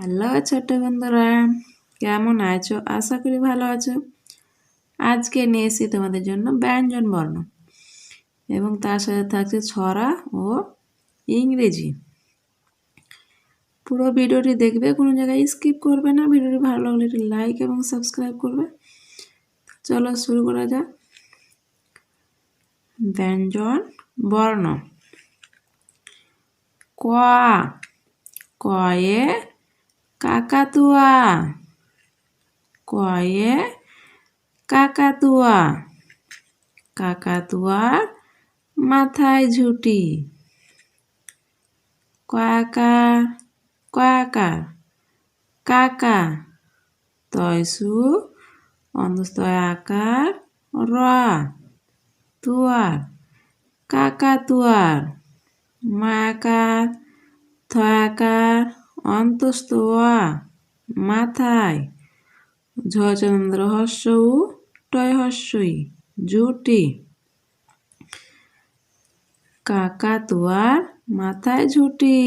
Hello ছোট্ট বন্ধুরা, কেমন আছো? আশা করি ভালো আছো। আজকে নিয়ে এসেছি তোমাদের জন্য ব্যঞ্জন বর্ণ। এবং তার সাথে থাকছে ছড়া ও ইংরেজি। পুরো ভিডিওটি দেখবে, কোনো জায়গায় স্কিপ করবে না। ভিডিওটি ভালো লাগলে একটি লাইক এবং সাবস্ক্রাইব করবে। চলো শুরু করা যাক। ব্যঞ্জন বর্ণ। ক কয়ে কাকাতুয়া কয়ে কাকাতুয়া কাকাতুয়ার মাথায় ঝুটি কয়াকার কয়াকার কাকা তয়সু অন্ধস্তয় আকার র তুয়ার কাকাতুয়ার মায়াকার থয়াকার অন্তস্থ মাথায় ঝচন্দ্র হস্য টয় হস্যই জুটি। কাকাতুয়ার মাথায় ঝুটি।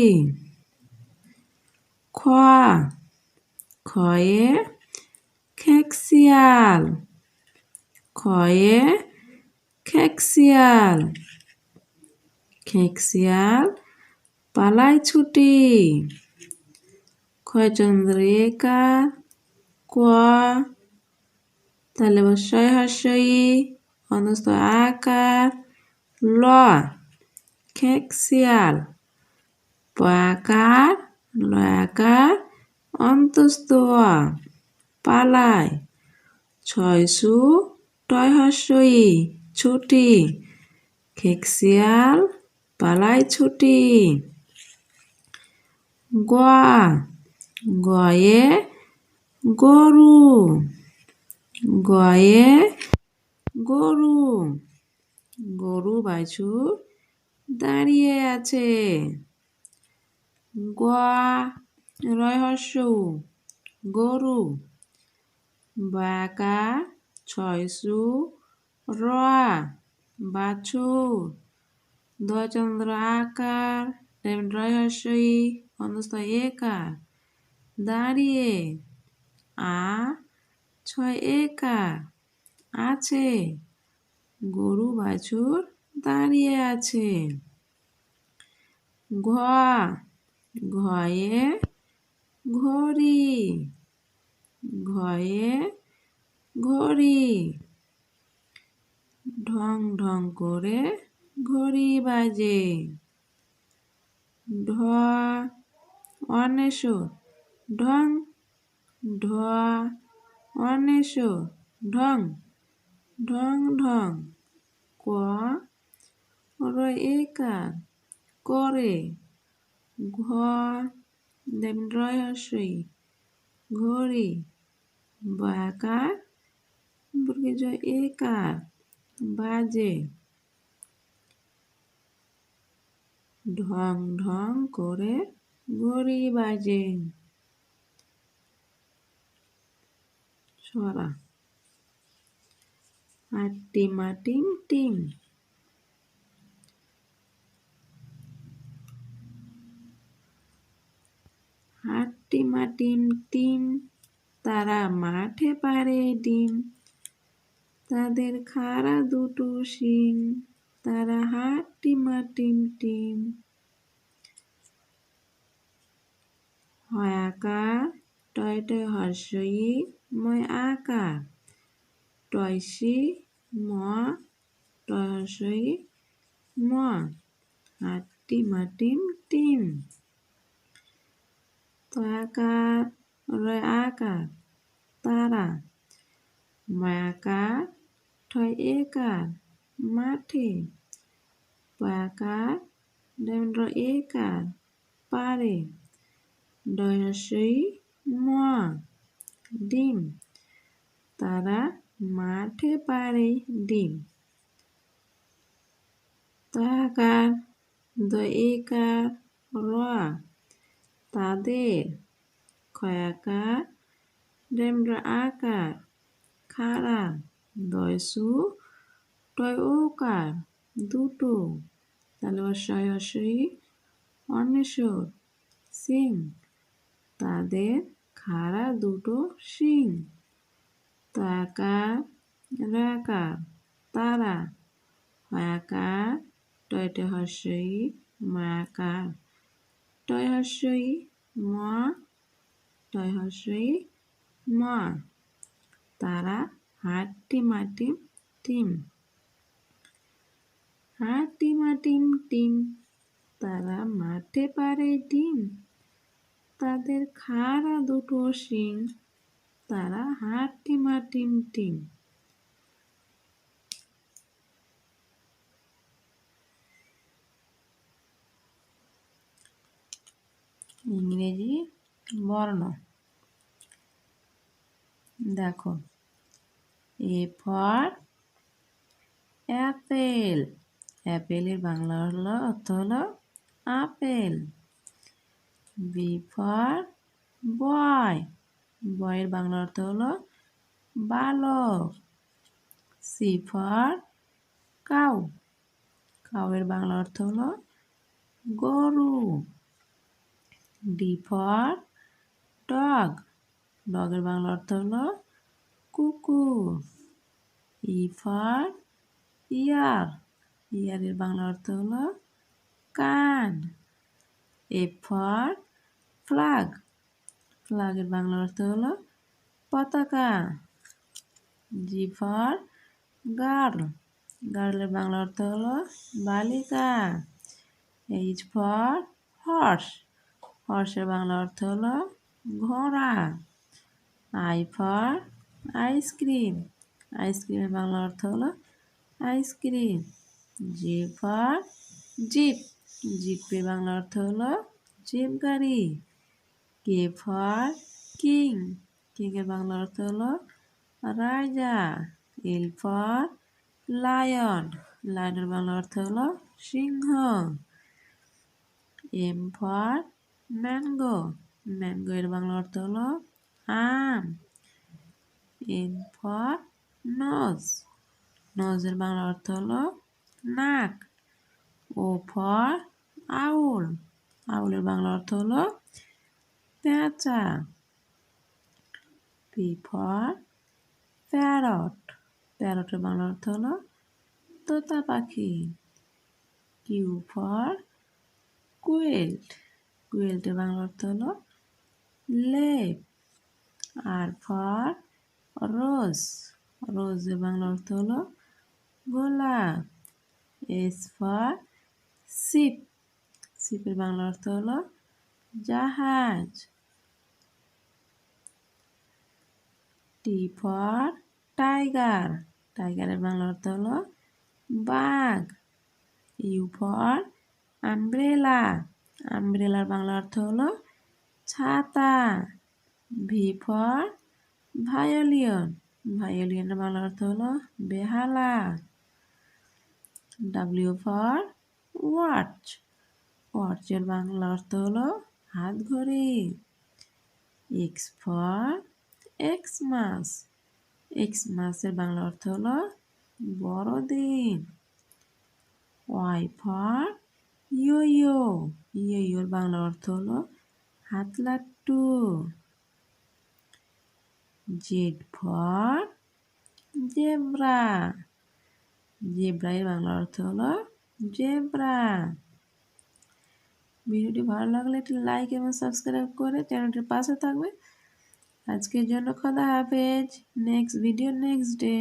খোয়া, খয়ে খেকশিয়াল খয়ে খেকশিয়াল খেকশিয়াল পালাই ছুটি। ক্ষয়চন্দ্রিকা ক তাহলে বসয় হর্ষই অনস্ত আকার ল খেকশিয়াল পাকার লয়াকার অন্তস্ত পালায় ছয়শু টয় হর্ষই ছুটি খেকশিয়াল পালায় ছুটি গোয়া গয়ে গরু গয়ে গরু গরু বাছুর দাঁড়িয়ে আছে। গোয়া রহস্য, গরু বাকা ছয়শু র বাছুর দচন্দ্র আকার রহস্যই অনস্থ একার। দাঁড়িয়ে। আ, ছয় একার আছে। গরু বাছুর দাঁড়িয়ে আছে। ঘ, ঘয়ে ঘড়ি। ঘয়ে ঘড়ি। ঢং ঢং করে ঘড়ি বাজে। ঢ অনেশো ঢং ঢ অনেশো, ঢং ঢং ঢং, ক একার করে, ঘ রয়সই, ঘড়ি বাকার একার বাজে, ঢং ঢং, করে, ঘড়ি, বাজে। সরা। আর টিমা টিম টিম। হাট্টি মাটিম টিম তারা মাঠে পারে ডিম। তাদের খাড়া দুটো শিং। তারা হাট্টি মাটিম টিম হয় আকার টয় টয় হর্ষই ময় আকার টয়সি ম টয় হর্ষই ম হাট্টি মাটিম টিম তয়াকার রয় আকার তারা মায়াকার ঠয় একার মাঠে পয়াকার ডেন্দ্র একার পারে ডয়সই ম ডিম। তারা মাঠে পারে ডিম। তয়াকার দ একার র তাদের ক্ষয়াকার ডেমর আকার খাড়া দয়সু টয় ওকার দুটো। তাহলে অশ্বয় অশ্বয়ী অন্বেষর সিং। তাদের খাড়া দুটো শিং। তাকার, রাকার, তারা। হয়াকার টয়টে হর্ষই মায়াকার টয় হর্ষই মা টয় হর্ষই মা। তারা হাট্টি মাটি টিম। হাট্টি মাটিম টিম। তারা মাঠে পারে ডিম। তাদের খাড়া দুটো শিং, তারা হাট্টি মাটিম টিম ইংরেজি বর্ণ। দেখো, এ ফর অ্যাপেল। অ্যাপেলের বাংলা হলো, অর্থ হলো আপেল। বি ফর বয় বয়ের বাংলা অর্থ হলো বালক। সি ফর কাউ কাউয়ের বাংলা অর্থ হলো গরু। ডি ফর ডগ ডগের বাংলা অর্থ হলো কুকুর। ই ফর ইয়ার ইয়ারের বাংলা অর্থ হলো কান। এ ফর ফ্লাগ ফ্লাগের বাংলা অর্থ হলো পতাকা। জি ফর গার্ল গার্লের বাংলা অর্থ হলো বালিকা। এইচ ফর হর্স হর্সের বাংলা অর্থ হলো ঘোড়া। আই ফর আইসক্রিম আইসক্রিমের বাংলা অর্থ হলো ice cream G for jeep জিপের বাংলা অর্থ হলো জিপ গাড়ি। K for king? কিংয়ের বাংলা অর্থ হলো রাজা। L for lion. লায়নের বাংলা অর্থ হলো সিংহ। এম ফর ম্যাঙ্গো ম্যাঙ্গো এর বাংলা অর্থ হলো আম। N for nose. নজের বাংলা অর্থ হলো নাক। ও ফর আউল। আউলের বাংলা অর্থ হলো পেঁচা। পি ফর প্যারট প্যারটের বাংলা অর্থ হলো তোতা পাখি। কিউ ফর কুয়েল্ট কুয়েল্টের বাংলা অর্থ হলো লেপ। আর ফর রোজ রোজের বাংলা অর্থ হলো গোলাপ। এস ফর শিপ শিপের বাংলা অর্থ হলো জাহাজ। টি ফর টাইগার টাইগারের বাংলা অর্থ হলো বাঘ। ইউ ফর আমব্রেলা আমব্রেলার বাংলা অর্থ হলো ছাতা। ভি ফর ভায়োলিয়ন ভায়োলিয়নের বাংলা অর্থ হলো বেহালা। ডাব্লিউ ফর ওয়াচ ওয়াচের বাংলা অর্থ হলো হাত ঘড়ি। X for Xmas. এক্স মাসের বাংলা অর্থ হলো বড়দিন। Y for yo yo yo your Bangla অর্থ হলো হাত লাট্টু জেড ফর জেব্রা। জেব্রা এর বাংলা অর্থ হলো জেব্রা। ভিডিওটি ভালো লাগলে একটি লাইক এবং সাবস্ক্রাইব করে চ্যানেলটির পাশে থাকবে। আজকের জন্য খোদা হাফেজ। Next video next day